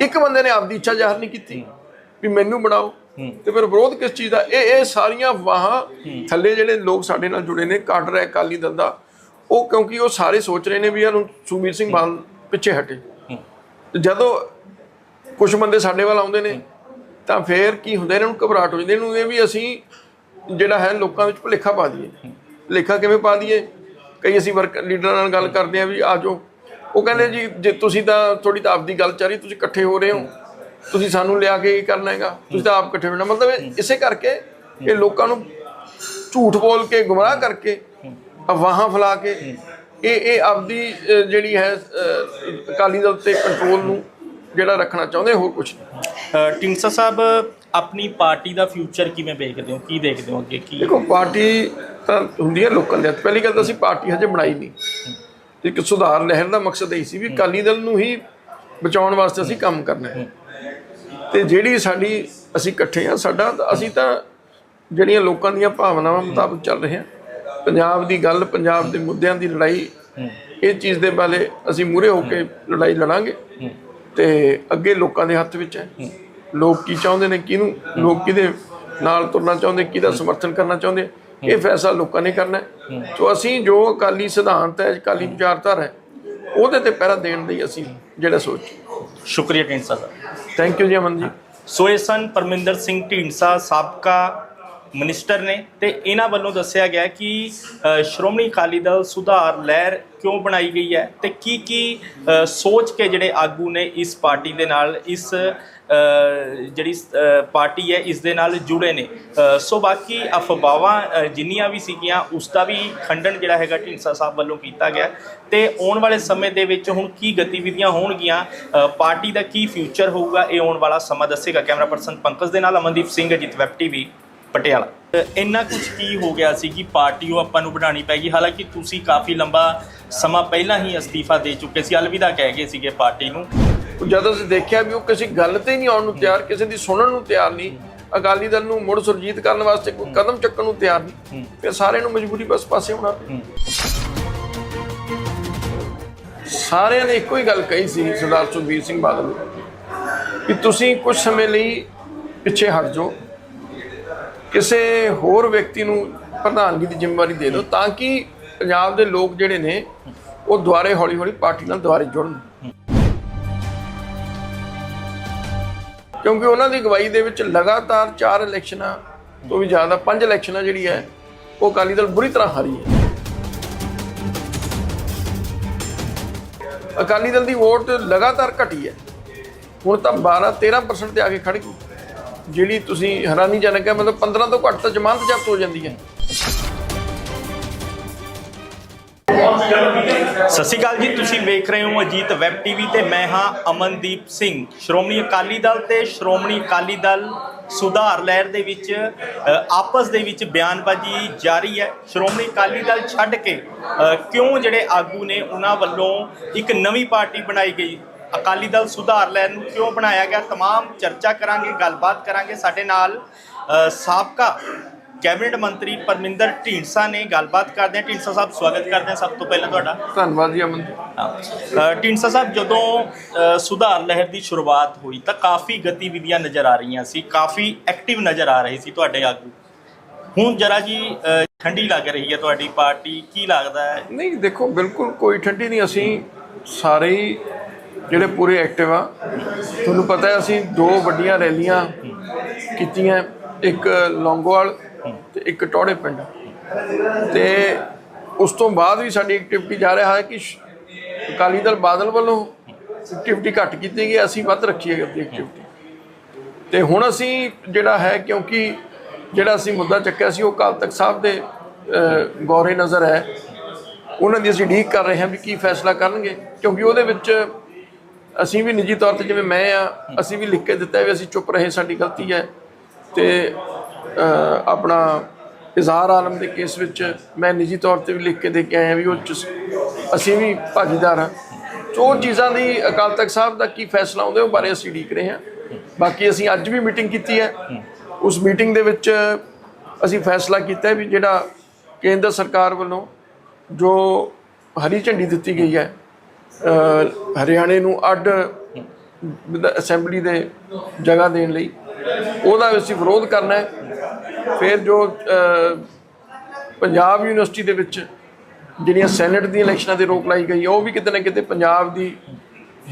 ਇੱਕ ਬੰਦੇ ਨੇ ਆਪਦੀ ਇੱਛਾ ਜ਼ਾਹਰ ਨਹੀਂ ਕੀਤੀ। ਵੀ ਮੈਨੂੰ ਬਣਾਓ। ਤੇ ਫਿਰ ਵਿਰੋਧ ਕਿਸ ਚੀਜ਼ ਦਾ? ਇਹ ਇਹ ਸਾਰੀਆਂ ਵਾਹਾਂ ਥੱਲੇ ਜਿਹੜੇ ਲੋਕ ਸਾਡੇ ਨਾਲ ਜੁੜੇ ਨੇ ਕਾਡਰ ਹੈ ਅਕਾਲੀ ਦਲ ਦਾ ਉਹ ਕਿਉਂਕਿ ਉਹ ਸਾਰੇ ਸੋਚ ਰਹੇ ਨੇ ਵੀ ਇਹਨੂੰ ਸੁਖਬੀਰ ਸਿੰਘ ਬਾਦਲ ਪਿੱਛੇ ਹਟੇ। ਜਦੋਂ ਕੁਝ ਬੰਦੇ ਸਾਡੇ ਵੱਲ ਆਉਂਦੇ ਨੇ ਤਾਂ ਫੇਰ ਕੀ ਹੁੰਦਾ? ਇਹਨਾਂ ਨੂੰ ਘਬਰਾਹਟ ਹੋ ਜਾਂਦੀ। ਇਹਨੂੰ ਇਹ ਵੀ ਅਸੀਂ ਜਿਹੜਾ ਹੈ ਲੋਕਾਂ ਵਿੱਚ ਭੁਲੇਖਾ ਪਾ ਦਈਏ। ਭੁਲੇਖਾ ਕਿਵੇਂ ਪਾ ਦਈਏ? ਕਈ ਅਸੀਂ ਵਰਕ ਲੀਡਰਾਂ ਨਾਲ ਗੱਲ ਕਰਦੇ ਆ ਵੀ ਆ ਜਾਓ। ਉਹ ਕਹਿੰਦੇ ਜੀ ਜੇ ਤੁਸੀਂ ਤਾਂ ਥੋੜੀ ਤਾਂ ਆਪਦੀ ਗੱਲ ਚੱਲ ਰਹੀ ਤੁਸੀਂ ਇਕੱਠੇ ਹੋ ਰਹੇ ਹੋ। ਤੁਸੀਂ ਸਾਨੂੰ ਲਿਆ ਕੇ ਕੀ ਕਰਨਾ ਹੈਗਾ? ਤੁਸੀਂ ਤਾਂ ਆਪ ਇਕੱਠੇ ਹੋਣਾ ਮਤਲਬ ਇਸੇ ਕਰਕੇ ਇਹ ਲੋਕਾਂ ਨੂੰ ਝੂਠ ਬੋਲ ਕੇ ਗੁੰਮਰਾਹ ਕਰਕੇ ਅਫਵਾਹਾਂ ਫੈਲਾ ਕੇ ਇਹ ਇਹ ਆਪਦੀ ਜਿਹੜੀ ਹੈ ਅਕਾਲੀ ਦਲ ਤੇ ਕੰਟਰੋਲ ਨੂੰ ਜਿਹੜਾ ਰੱਖਣਾ ਚਾਹੁੰਦੇ ਹੋਰ ਕੁਝ ਢੀਂਡਸਾ ਸਾਹਿਬ ਆਪਣੀ ਪਾਰਟੀ ਦਾ ਫਿਊਚਰ ਕਿਵੇਂ ਵੇਖਦੇ ਹੋ? ਕੀ ਦੇਖਦੇ ਹੋ ਅੱਗੇ? ਕੀ ਦੇਖੋ ਪਾਰਟੀ ਤਾਂ ਹੁੰਦੀ ਹੈ ਲੋਕਾਂ ਦੇ ਹੱਥ। ਪਹਿਲੀ ਗੱਲ ਤਾਂ ਅਸੀਂ ਪਾਰਟੀ ਹਜੇ ਬਣਾਈ ਨਹੀਂ। ਇੱਕ ਸੁਧਾਰ ਲਹਿਰ ਦਾ ਮਕਸਦ ਇਹ ਸੀ ਵੀ ਅਕਾਲੀ ਦਲ ਨੂੰ ਹੀ ਬਚਾਉਣ ਵਾਸਤੇ ਅਸੀਂ ਕੰਮ ਕਰਨਾ ਹੈ। ਤੇ ਜਿਹੜੀ ਸਾਡੀ ਅਸੀਂ ਇਕੱਠੇ ਆ ਸਾਡਾ ਅਸੀਂ ਤਾਂ ਜਿਹੜੀਆਂ ਲੋਕਾਂ ਦੀਆਂ ਭਾਵਨਾਵਾਂ ਮੁਤਾਬਕ ਚੱਲ ਰਹੇ ਹਾਂ। ਪੰਜਾਬ ਦੀ ਗੱਲ ਪੰਜਾਬ ਦੇ ਮੁੱਦਿਆਂ ਦੀ ਲੜਾਈ ਇਹ ਚੀਜ਼ ਦੇ ਬਾਰੇ ਅਸੀਂ ਮੂਰੇ ਹੋ ਕੇ ਲੜਾਈ ਲੜਾਂਗੇ। ਤੇ ਅੱਗੇ ਲੋਕਾਂ ਦੇ ਹੱਥ ਵਿੱਚ ਹੈ। ਲੋਕ ਕੀ ਚਾਹੁੰਦੇ ਨੇ ਕਿਹਨੂੰ? ਲੋਕ ਕਿਹਦੇ ਨਾਲ ਤੁਰਨਾ ਚਾਹੁੰਦੇ ਕਿਹਦਾ ਸਮਰਥਨ ਕਰਨਾ ਚਾਹੁੰਦੇ? ਇਹ ਫੈਸਲਾ ਲੋਕਾਂ ਨੇ ਕਰਨਾ ਹੈ। ਸੋ ਅਸੀਂ ਜੋ ਅਕਾਲੀ ਸਿਧਾਂਤ ਹੈ ਅਕਾਲੀ ਵਿਚਾਰਧਾਰਾ ਹੈ ਉਹਦੇ ਤੇ ਪਹਿਰਾ ਦੇਣ ਲਈ ਅਸੀਂ ਜਿਹੜਾ ਸੋਚ ਸ਼ੁਕਰੀਆ ਢੀਂਡਸਾ ਸਾਹਿਬ ਥੈਂਕ ਯੂ ਜੀ ਅਮਨ ਜੀ ਸੋ ਇਹ ਸਨ ਪਰਮਿੰਦਰ ਸਿੰਘ ਢੀਂਡਸਾ ਸਾਬਕਾ ਮਿਨਿਸਟਰ ਨੇ ਤੇ ਇਹਨਾਂ ਵੱਲੋਂ ਦੱਸਿਆ ਗਿਆ ਕਿ ਸ਼੍ਰੋਮਣੀ ਅਕਾਲੀ ਦਲ ਸੁਧਾਰ ਲਹਿਰ ਕਿਉਂ ਬਣਾਈ ਗਈ ਹੈ ਤੇ ਕੀ ਕੀ ਸੋਚ ਕੇ ਜਿਹੜੇ ਆਗੂ ਨੇ ਇਸ ਪਾਰਟੀ ਦੇ ਨਾਲ ਇਸ ਜਿਹੜੀ ਪਾਰਟੀ ਹੈ, ਇਸ ਦੇ ਨਾਲ ਜੁੜੇ ਨੇ। ਸੋ ਬਾਕੀ ਅਫਵਾਹਾਂ ਜਿੰਨੀਆਂ ਵੀ ਸੀਗੀਆਂ, ਉਸ ਦਾ ਵੀ ਖੰਡਨ ਜਿਹੜਾ ਹੈਗਾ ਢੀਂਡਸਾ ਸਾਹਿਬ ਵੱਲੋਂ ਕੀਤਾ ਗਿਆ। ਤੇ ਆਉਣ ਵਾਲੇ ਸਮੇਂ ਦੇ ਵਿੱਚ ਹੁਣ ਕੀ ਗਤੀਵਿਧੀਆਂ ਹੋਣਗੀਆਂ ਪਾਰਟੀ ਦਾ ਕੀ ਫਿਊਚਰ ਹੋਊਗਾ, ਇਹ ਆਉਣ ਵਾਲਾ ਸਮਾਂ ਦੱਸੇਗਾ। ਕੈਮਰਾ ਪਰਸਨ ਪੰਕਜ ਦੇ ਨਾਲ ਅਮਨਦੀਪ ਸਿੰਘ, ਅਜੀਤ ਵੈਬ ਟੀਵੀ, ਪਟਿਆਲਾ। ਇੰਨਾ ਕੁਝ ਕੀ ਹੋ ਗਿਆ ਸੀ ਕਿ ਪਾਰਟੀ ਉਹ ਆਪਾਂ ਨੂੰ ਬਣਾਉਣੀ ਪੈ ਗਈ? ਹਾਲਾਂਕਿ ਤੁਸੀਂ ਕਾਫੀ ਲੰਬਾ ਸਮਾਂ ਪਹਿਲਾਂ ਹੀ ਅਸਤੀਫਾ ਦੇ ਚੁੱਕੇ ਸੀ, ਅਲਵਿਦਾ ਕਹਿ ਗਏ ਸੀਗੇ ਪਾਰਟੀ ਨੂੰ। ਜਦ ਅਸੀਂ ਦੇਖਿਆ ਵੀ ਉਹ ਕਿਸੇ ਗੱਲ ਤੇ ਨਹੀਂ ਆਉਣ ਨੂੰ ਤਿਆਰ ਕਿਸੇ ਦੀ ਸੁਣਨ ਨੂੰ ਤਿਆਰ ਨਹੀਂ ਅਕਾਲੀ ਦਲ ਨੂੰ ਮੁੜ ਸੁਰਜੀਤ ਕਰਨ ਵਾਸਤੇ ਕੋਈ ਕਦਮ ਚੱਕਣ ਨੂੰ ਤਿਆਰ ਨਹੀਂ। ਫਿਰ ਸਾਰਿਆਂ ਨੂੰ ਮਜਬੂਰੀ ਬਸ ਪਾਸੇ ਹੋਣਾ ਪਿਆ। ਸਾਰਿਆਂ ਨੇ ਇੱਕੋ ਹੀ ਗੱਲ ਕਹੀ ਸੀ ਸਰਦਾਰ ਸੁਖਬੀਰ ਸਿੰਘ ਬਾਦਲ ਨੂੰ ਕਿ ਤੁਸੀਂ ਕੁਝ ਸਮੇਂ ਲਈ ਪਿੱਛੇ ਹਟ ਜਾਓ। ਕਿਸੇ ਹੋਰ ਵਿਅਕਤੀ ਨੂੰ ਪ੍ਰਧਾਨਗੀ ਦੀ ਜ਼ਿੰਮੇਵਾਰੀ ਦੇ ਦਿਓ ਤਾਂ ਕਿ ਪੰਜਾਬ ਦੇ ਲੋਕ ਜਿਹੜੇ ਨੇ ਉਹ ਦੁਆਰੇ ਹੌਲੀ ਹੌਲੀ ਪਾਰਟੀ ਨਾਲ ਦੁਆਰੇ ਜੁੜਨ। ਕਿਉਂਕਿ ਉਹਨਾਂ ਦੀ ਅਗਵਾਈ ਦੇ ਵਿੱਚ ਲਗਾਤਾਰ 4 ਇਲੈਕਸ਼ਨਾਂ ਤੋਂ ਵੀ ਜ਼ਿਆਦਾ 5 ਇਲੈਕਸ਼ਨਾਂ ਜਿਹੜੀ ਹੈ, ਉਹ ਅਕਾਲੀ ਦਲ ਬੁਰੀ ਤਰ੍ਹਾਂ ਹਾਰੀ ਹੈ। ਅਕਾਲੀ ਦਲ ਦੀ ਵੋਟ ਲਗਾਤਾਰ ਘਟੀ ਹੈ। ਹੁਣ ਤਾਂ 12 13% ਤੇ ਆ ਕੇ ਖੜ ਗਈ। ਜਿਹੜੀ ਤੁਸੀਂ ਹੈਰਾਨੀਜਨਕ ਹੈ, ਮਤਲਬ 15 ਤੋਂ ਘੱਟ ਤਾਂ ਜ਼ਮਾਨਤ ਜ਼ਬਤ ਹੋ ਜਾਂਦੀ ਹੈ। ਸਤਿ ਸ਼੍ਰੀ ਅਕਾਲ ਜੀ ਤੁਸੀਂ ਵੇਖ ਰਹੇ ਹੋ ਅਜੀਤ ਵੈਬ ਟੀਵੀ ਤੇ ਮੈਂ ਹਾਂ ਅਮਨਦੀਪ ਸਿੰਘ ਸ਼੍ਰੋਮਣੀ ਅਕਾਲੀ ਦਲ ਤੇ ਸ਼੍ਰੋਮਣੀ ਅਕਾਲੀ ਦਲ ਸੁਧਾਰ ਲਹਿਰ ਦੇ ਵਿੱਚ ਅ, ਆਪਸ ਦੇ ਵਿੱਚ ਬਿਆਨਬਾਜ਼ੀ ਜਾਰੀ ਹੈ ਸ਼੍ਰੋਮਣੀ ਅਕਾਲੀ ਦਲ ਛੱਡ ਕੇ ਅ, ਕਿਉਂ ਜਿਹੜੇ ਆਗੂ ਨੇ ਉਹਨਾਂ ਵੱਲੋਂ ਇੱਕ ਨਵੀਂ ਪਾਰਟੀ ਬਣਾਈ ਗਈ ਅਕਾਲੀ ਦਲ ਸੁਧਾਰ ਲਹਿਰ ਨੂੰ ਕਿਉਂ ਬਣਾਇਆ ਗਿਆ तमाम ਚਰਚਾ ਕਰਾਂਗੇ ਗੱਲਬਾਤ ਕਰਾਂਗੇ ਸਾਡੇ ਨਾਲ ਅ, ਸਾਬਕਾ ਕੈਬਨਿਟ ਮੰਤਰੀ ਪਰਮਿੰਦਰ ਢੀਂਡਸਾ ਨੇ ਗੱਲਬਾਤ ਕਰਦੇ ਹਾਂ। ਢੀਂਡਸਾ ਸਾਹਿਬ ਸਵਾਗਤ ਕਰਦੇ ਹਾਂ ਸਭ ਤੋਂ ਪਹਿਲਾਂ ਤੁਹਾਡਾ। ਧੰਨਵਾਦ ਜੀ ਅਮਨ ਅ, ਢੀਂਡਸਾ ਸਾਹਿਬ ਜਦੋਂ ਸੁਧਾਰ ਲਹਿਰ ਦੀ ਸ਼ੁਰੂਆਤ ਹੋਈ ਤਾਂ ਕਾਫੀ ਗਤੀਵਿਧੀਆਂ ਨਜ਼ਰ ਆ ਰਹੀਆਂ ਸੀ ਕਾਫੀ ਐਕਟਿਵ ਨਜ਼ਰ ਆ ਰਹੇ ਸੀ ਤੁਹਾਡੇ ਆਗੂ। ਹੁਣ ਜਰਾ ਜੀ ਠੰਡੀ ਲੱਗ ਰਹੀ ਹੈ ਤੁਹਾਡੀ ਪਾਰਟੀ ਕੀ ਲੱਗਦਾ ਹੈ? ਨਹੀਂ ਦੇਖੋ ਬਿਲਕੁਲ ਕੋਈ ਠੰਡੀ ਨਹੀਂ ਅਸੀਂ ਸਾਰੇ ਹੀ ਜਿਹੜੇ ਪੂਰੇ ਐਕਟਿਵ ਆ ਤੁਹਾਨੂੰ ਪਤਾ ਹੈ ਅਸੀਂ ਦੋ ਵੱਡੀਆਂ ਰੈਲੀਆਂ ਕੀਤੀਆਂ। ਇੱਕ ਲੌਂਗੋਵਾਲ ਤੇ ਇੱਕ ਟੌੜੇ ਪਿੰਡ। ਤੇ ਉਸ ਤੋਂ ਬਾਅਦ ਵੀ ਸਾਡੀ ਐਕਟੀਵਿਟੀ ਜਾ ਰਿਹਾ ਹੈ ਕਿ ਸ਼- ਅਕਾਲੀ ਦਲ ਬਾਦਲ ਵੱਲੋਂ ਐਕਟੀਵਿਟੀ ਘੱਟ ਕੀਤੀ ਗਈ, ਅਸੀਂ ਵੱਧ ਰੱਖੀ ਹੈ ਆਪਣੀ ਐਕਟੀਵਿਟੀ ਤੇ ਹੁਣ ਅਸੀਂ ਜਿਹੜਾ ਹੈ, ਕਿਉਂਕਿ ਜਿਹੜਾ ਅਸੀਂ ਮੁੱਦਾ ਚੱਕਿਆ ਸੀ, ਉਹ ਅਕਾਲ ਤਖਤ ਸਾਹਿਬ ਦੇ ਗੌਰੇ ਨਜ਼ਰ ਹੈ। ਉਹਨਾਂ ਦੀ ਅਸੀਂ ਡੀਕ ਕਰ ਰਹੇ ਹਾਂ ਵੀ ਕੀ ਫੈਸਲਾ ਕਰਨਗੇ, ਕਿਉਂਕਿ ਉਹਦੇ ਵਿੱਚ ਅਸੀਂ ਵੀ ਨਿੱਜੀ ਤੌਰ ਤੇ ਜਿਵੇਂ ਮੈਂ ਆ, ਅਸੀਂ ਵੀ ਲਿਖ ਕੇ ਦਿੱਤਾ ਵੀ ਅਸੀਂ ਚੁੱਪ ਰਹੇ, ਸਾਡੀ ਗਲਤੀ ਹੈ। ਤੇ ਆਪਣਾ ਇਜ਼ਹਾਰ ਆਲਮ ਦੇ ਕੇਸ ਵਿੱਚ ਮੈਂ ਨਿੱਜੀ ਤੌਰ ਤੇ ਵੀ ਲਿਖ ਕੇ ਦੇ ਕੇ ਆਇਆ ਵੀ ਉਹ 'ਚ ਅਸੀਂ ਵੀ ਭਾਗੀਦਾਰ ਹਾਂ। ਉਹ ਚੀਜ਼ਾਂ ਦੀ ਅਕਾਲ ਤਖਤ ਸਾਹਿਬ ਦਾ ਕੀ ਫੈਸਲਾ ਆਉਂਦਾ ਉਹ ਬਾਰੇ ਅਸੀਂ ਉਡੀਕ ਰਹੇ ਹਾਂ। ਬਾਕੀ ਅਸੀਂ ਅੱਜ ਵੀ ਮੀਟਿੰਗ ਕੀਤੀ ਹੈ। ਉਸ ਮੀਟਿੰਗ ਦੇ ਵਿੱਚ ਅਸੀਂ ਫੈਸਲਾ ਕੀਤਾ ਵੀ ਜਿਹੜਾ ਕੇਂਦਰ ਸਰਕਾਰ ਵੱਲੋਂ ਜੋ ਹਰੀ ਝੰਡੀ ਦਿੱਤੀ ਗਈ ਹੈ ਹਰਿਆਣੇ ਨੂੰ ਅੱਡ ਅਸੈਂਬਲੀ ਦੇ ਜਗ੍ਹਾ ਦੇਣ ਲਈ ਉਹਦਾ ਅਸੀਂ ਵਿਰੋਧ ਕਰਨਾ ਹੈ ਫਿਰ ਜੋ ਅ, ਪੰਜਾਬ ਯੂਨੀਵਰਸਿਟੀ ਦੇ ਵਿੱਚ ਜਿਹੜੀਆਂ ਸੈਨੇਟ ਦੀਆਂ ਇਲੈਕਸ਼ਨਾਂ ਤੇ ਰੋਕ ਲਾਈ ਗਈ ਹੈ ਉਹ ਵੀ ਕਿਤੇ ਨਾ ਕਿਤੇ ਪੰਜਾਬ ਦੀ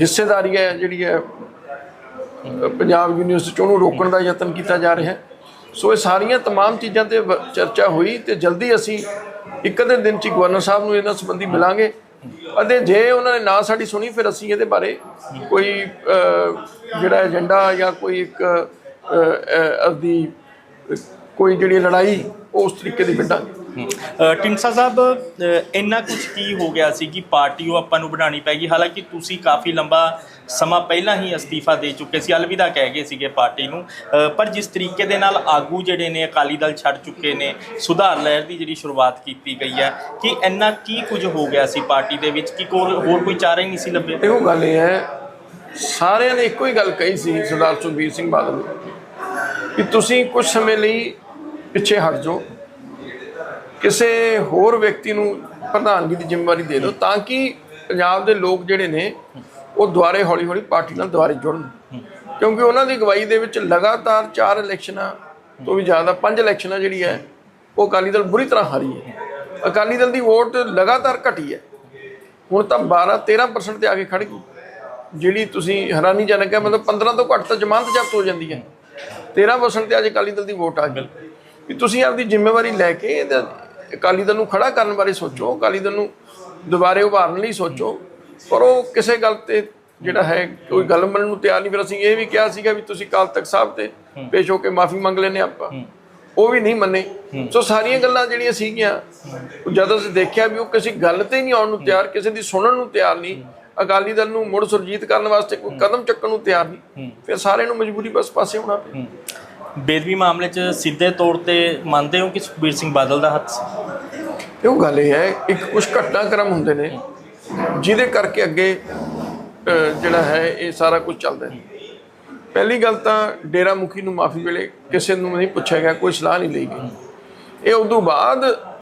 ਹਿੱਸੇਦਾਰੀ ਹੈ ਜਿਹੜੀ ਹੈ ਅ, ਪੰਜਾਬ ਯੂਨੀਵਰਸਿਟੀ 'ਚ ਉਹਨੂੰ ਰੋਕਣ ਦਾ ਯਤਨ ਕੀਤਾ ਜਾ ਰਿਹਾ ਹੈ ਸੋ ਇਹ ਸਾਰੀਆਂ तमाम ਚੀਜ਼ਾਂ ਤੇ ਵ- ਚਰਚਾ ਹੋਈ ਤੇ ਜਲਦੀ ਅਸੀਂ ਇੱਕ ਅੱਧੇ ਦਿਨ ਚ ਹੀ ਗਵਰਨਰ ਸਾਹਿਬ ਨੂੰ ਇਹਨਾਂ ਸੰਬੰਧੀ ਮਿਲਾਂਗੇ ਅਤੇ ਜੇ ਉਹਨਾਂ ਨੇ ਨਾ ਸਾਡੀ ਸੁਣੀ ਫਿਰ ਅਸੀਂ ਇਹਦੇ ਬਾਰੇ ਕੋਈ ਅ, ਜਿਹੜਾ ਏਜੰਡਾ ਜਾਂ ਕੋਈ ਇੱਕ ਅ, ਅ, ਆਪਦੀ ਕੋਈ ਜਿਹੜੀ ਲੜਾਈ ਉਹ ਉਸ ਤਰੀਕੇ ਦੀ ਵਿੱਢਾਂਗੇ। ਢੀਂਡਸਾ ਸਾਹਿਬ ਇੰਨਾ ਕੁਝ ਕੀ ਹੋ ਗਿਆ ਸੀ ਕਿ ਪਾਰਟੀ ਉਹ ਆਪਾਂ ਨੂੰ ਬਣਾਉਣੀ ਪੈਗੀ ਹਾਲਾਂਕਿ ਤੁਸੀਂ ਕਾਫੀ ਲੰਬਾ ਸਮਾਂ ਪਹਿਲਾਂ ਹੀ ਅਸਤੀਫਾ ਦੇ ਚੁੱਕੇ ਸੀ ਅਲਵਿਦਾ ਕਹਿ ਗਏ ਸੀਗੇ ਪਾਰਟੀ ਨੂੰ। ਪਰ ਜਿਸ ਤਰੀਕੇ ਦੇ ਨਾਲ ਆਗੂ ਜਿਹੜੇ ਨੇ ਅਕਾਲੀ ਦਲ ਛੱਡ ਚੁੱਕੇ ਨੇ ਸੁਧਾਰ ਲਹਿਰ ਦੀ ਜਿਹੜੀ ਸ਼ੁਰੂਆਤ ਕੀਤੀ ਗਈ ਹੈ ਕਿ ਇੰਨਾ ਕੀ ਕੁਝ ਹੋ ਗਿਆ ਸੀ ਪਾਰਟੀ ਦੇ ਵਿੱਚ? ਕਿ ਕੋਈ ਹੋਰ ਕੋਈ ਚਾਰਾ ਹੀ ਨਹੀਂ ਸੀ ਲੱਭਿਆ? ਇਹੋ ਗੱਲ ਇਹ ਹੈ ਸਾਰਿਆਂ ਨੇ ਇੱਕੋ ਹੀ ਗੱਲ ਕਹੀ ਸੀ ਸਰਦਾਰ ਸੁਖਬੀਰ ਸਿੰਘ ਬਾਦਲ ਨੇ। ਕਿ ਤੁਸੀਂ ਕੁਝ ਸਮੇਂ ਲਈ ਪਿੱਛੇ ਹਟ ਜਾਓ। ਕਿਸੇ ਹੋਰ ਵਿਅਕਤੀ ਨੂੰ ਪ੍ਰਧਾਨਗੀ ਦੀ ਜ਼ਿੰਮੇਵਾਰੀ ਦੇ ਦਿਓ ਤਾਂ ਕਿ ਪੰਜਾਬ ਦੇ ਲੋਕ ਜਿਹੜੇ ਨੇ, ਉਹ ਦੁਆਰੇ ਹੌਲੀ ਹੌਲੀ ਪਾਰਟੀ ਨਾਲ ਦੁਆਰੇ ਜੁੜਨ। ਕਿਉਂਕਿ ਉਹਨਾਂ ਦੀ ਅਗਵਾਈ ਦੇ ਵਿੱਚ ਲਗਾਤਾਰ ਚਾਰ ਇਲੈਕਸ਼ਨਾਂ ਤੋਂ ਵੀ ਜ਼ਿਆਦਾ ਪੰਜ ਇਲੈਕਸ਼ਨਾਂ ਜਿਹੜੀ ਹੈ, ਉਹ ਅਕਾਲੀ ਦਲ ਬੁਰੀ ਤਰ੍ਹਾਂ ਹਾਰੀ ਹੈ। ਅਕਾਲੀ ਦਲ ਦੀ ਵੋਟ ਲਗਾਤਾਰ ਘਟੀ ਹੈ। ਹੁਣ ਤਾਂ 12 13% ਤੇ ਆ ਕੇ ਖੜ ਗਈ। ਜਿਹੜੀ ਤੁਸੀਂ ਹੈਰਾਨੀਜਨਕ ਹੈ, ਮਤਲਬ 15 ਤੋਂ ਘੱਟ ਤਾਂ ਜ਼ਮਾਨਤ ਜ਼ਬਤ ਹੋ ਜਾਂਦੀ ਹੈ। 13% ਤੇ ਅੱਜ ਅਕਾਲੀ ਦਲ ਦੀ ਵੋਟ ਆ ਗਈ। ਵੀ ਤੁਸੀਂ ਆਪਦੀ ਜ਼ਿੰਮੇਵਾਰੀ ਲੈ ਕੇ ਇਹਦਾ ਅਕਾਲੀ ਦਲ ਨੂੰ ਖੜਾ ਕਰਨ ਬਾਰੇ ਸੋਚੋ ਅਕਾਲੀ ਦਲ ਨੂੰ ਦੁਬਾਰੇ ਉਭਾਰਨ ਲਈ ਸੋਚੋ ਪਰ ਉਹ ਕਿਸੇ ਗੱਲ ਤੇ ਜਿਹੜਾ ਹੈ ਕੋਈ ਗੱਲ ਮੰਨਣ ਨੂੰ ਤਿਆਰ ਨਹੀਂ। ਫਿਰ ਅਸੀਂ ਇਹ ਵੀ ਕਿਹਾ ਸੀਗਾ ਵੀ ਤੁਸੀਂ ਕਾਲ ਤਖਤ ਸਾਹਿਬ ਤੇ ਪੇਸ਼ ਹੋ ਕੇ ਮਾਫੀ ਮੰਗ ਲੈਨੇ ਆਪਾਂ। ਉਹ ਵੀ ਨਹੀਂ ਮੰਨੇ। ਸੋ ਸਾਰੀਆਂ ਗੱਲਾਂ ਜਿਹੜੀਆਂ ਸੀਗੀਆਂ ਜਦੋਂ ਅਸੀਂ ਦੇਖਿਆ ਵੀ ਉਹ ਕਿਸੇ ਗੱਲ ਤੇ ਨਹੀਂ ਆਉਣ ਨੂੰ ਤਿਆਰ ਕਿਸੇ ਦੀ ਸੁਣਨ ਨੂੰ ਤਿਆਰ ਨਹੀਂ ਅਕਾਲੀ ਦਲ ਨੂੰ ਮੁੜ ਸੁਰਜੀਤ ਕਰਨ ਵਾਸਤੇ ਕੋਈ ਕਦਮ ਚੱਕਣ ਨੂੰ ਤਿਆਰ ਨਹੀਂ। ਫਿਰ ਸਾਰਿਆਂ ਨੂੰ ਮਜਬੂਰੀ ਬਸ ਪਾਸੇ ਹੋਣਾ ਪਿਆ। ਬੇਦਬੀ ਮਾਮਲੇ 'ਚ ਸਿੱਧੇ ਤੌਰ ਤੇ ਮੰਨਦੇ ਹੋ ਕਿ ਸੁਖਬੀਰ ਸਿੰਘ ਬਾਦਲ ਦਾ ਹੱਥ ਸੀ? ਇਹ ਗੱਲ ਇਹ ਹੈ ਇੱਕ ਕੁਝ ਘਟਨਾਕ੍ਰਮ ਹੁੰਦੇ ਨੇ ਜਿਹਦੇ ਕਰਕੇ ਅੱਗੇ ਜਿਹੜਾ ਹੈ ਇਹ ਸਾਰਾ ਕੁਝ ਚੱਲਦਾ ਹੈ। ਪਹਿਲੀ ਗੱਲ ਤਾਂ ਡੇਰਾ ਮੁਖੀ ਨੂੰ ਮਾਫੀ ਵੇਲੇ ਕਿਸੇ ਨੂੰ ਨਹੀਂ ਪੁੱਛਿਆ ਗਿਆ ਕੋਈ ਸਲਾਹ ਨਹੀਂ ਲਈ ਗਈ। ਇਹ ਉਦੋਂ ਬਾਅਦ